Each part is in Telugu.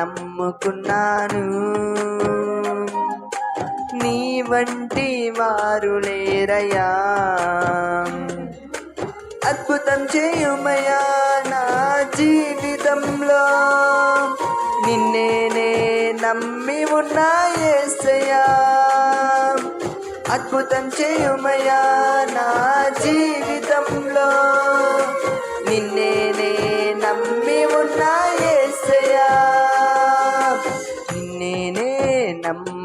నమ్ముకున్నాను. నీ వంటి వారు లేరయ్యా అద్భుతం చేయుమయా నా జీవితంలో. నిన్నేనే నమ్మి ఉన్నా యేసయ్యా అద్భుతం చేయుమయా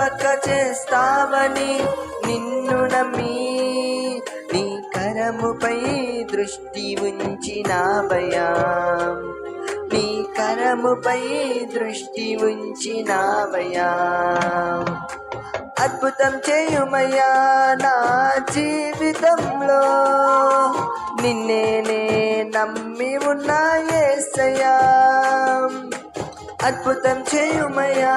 తప్పక చేస్తావని నిన్ను నమ్మి నీ కరముపై దృష్టి ఉంచినావయా నీ కరముపై దృష్టి ఉంచినావయా అద్భుతం చేయుమయ్యా నా జీవితంలో. నిన్నేనే నమ్మి ఉన్నా యేసయ్యా అద్భుతం చేయుమయ్యా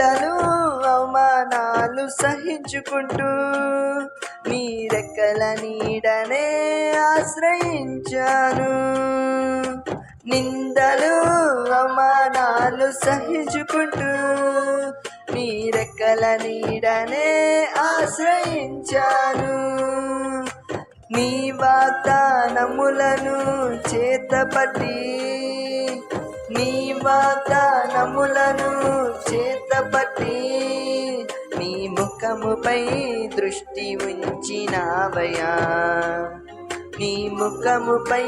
నిందలు అవమానాలు సహించుకుంటూ నీ రెక్కల నీడనే ఆశ్రయించాను. నిందలు అవమానాలు సహించుకుంటూ నీ రెక్కల నీడనే ఆశ్రయించాను. నీ వాగ్దానములను చేతపట్టి వాగ్దానములను చేతపట్టి నీ ముఖముపై దృష్టి ఉంచినావయా నీ ముఖముపై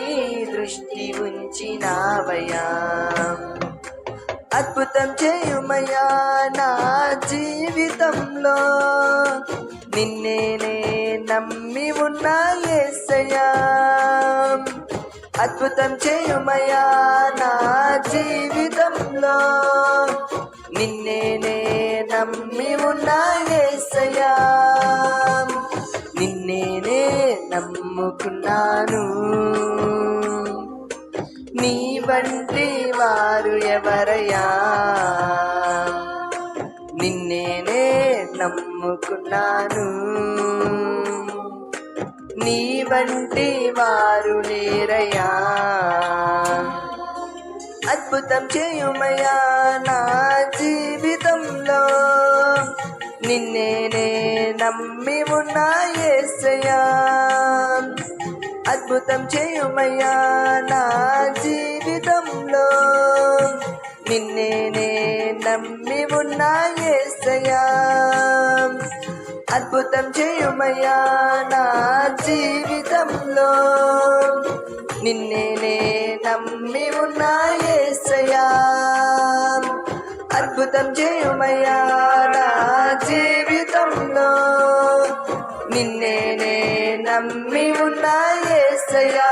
దృష్టి ఉంచినావయా అద్భుతం చేయుమయా నా జీవితంలో. నిన్నేనే నమ్మి ఉన్నా లేసయా అద్భుతం చేయుమయ్యా నా జీవితంలో. నిన్నేనే నమ్మి ఉన్నా యేసయ్యా నిన్నేనే నమ్ముకున్నాను. నీ వంటి వారు ఎవరయ్యా? నిన్నేనే నమ్ముకున్నాను. నీ వంటి వారు లేరయ్యా అద్భుతం చేయుమయ్యా నా జీవితంలో. నిన్నేనే నమ్మి ఉన్నా యేసయ్యా అద్భుతం చేయుమయ్యా నా జీవితంలో. నిన్నేనే నమ్మి ఉన్నా యేసయ్యా అద్భుతం చేయుమయ్యా నా జీవితంలో. నిన్నేనే నమ్మి ఉన్నా యేసయ్యా అద్భుతం చేయుమయ్యా నా జీవితంలో. నిన్నేనే నమ్మి ఉన్నా యేసయ్యా